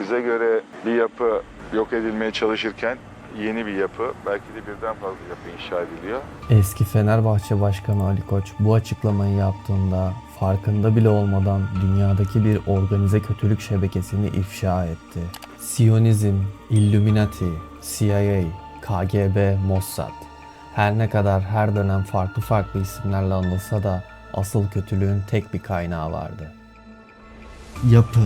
Bize göre bir yapı yok edilmeye çalışırken yeni bir yapı, belki de birden fazla yapı inşa ediliyor. Eski Fenerbahçe Başkanı Ali Koç bu açıklamayı yaptığında farkında bile olmadan dünyadaki bir organize kötülük şebekesini ifşa etti. Siyonizm, Illuminati, CIA, KGB, Mossad. Her ne kadar her dönem farklı farklı isimlerle anılsa da asıl kötülüğün tek bir kaynağı vardı. Yapı.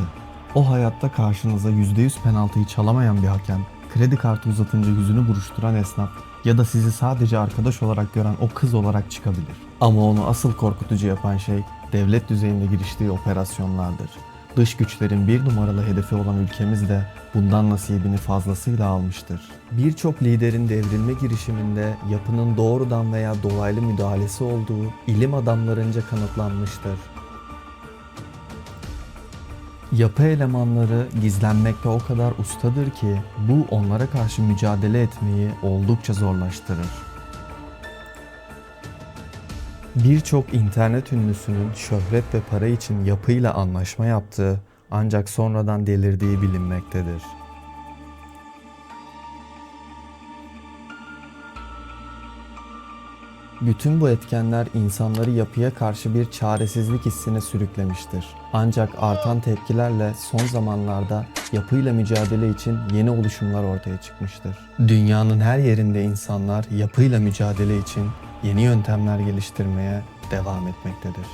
O hayatta karşınıza %100 penaltıyı çalamayan bir hakem, kredi kartı uzatınca yüzünü buruşturan esnaf ya da sizi sadece arkadaş olarak gören o kız olarak çıkabilir. Ama onu asıl korkutucu yapan şey devlet düzeyinde giriştiği operasyonlardır. Dış güçlerin bir numaralı hedefi olan ülkemiz de bundan nasibini fazlasıyla almıştır. Birçok liderin devrilme girişiminde yapının doğrudan veya dolaylı müdahalesi olduğu ilim adamlarınca kanıtlanmıştır. Yapı elemanları gizlenmekte o kadar ustadır ki bu onlara karşı mücadele etmeyi oldukça zorlaştırır. Birçok internet ünlüsünün şöhret ve para için yapıyla anlaşma yaptığı ancak sonradan delirdiği bilinmektedir. Bütün bu etkenler insanları yapıya karşı bir çaresizlik hissine sürüklemiştir. Ancak artan tepkilerle son zamanlarda yapıyla mücadele için yeni oluşumlar ortaya çıkmıştır. Dünyanın her yerinde insanlar yapıyla mücadele için yeni yöntemler geliştirmeye devam etmektedir.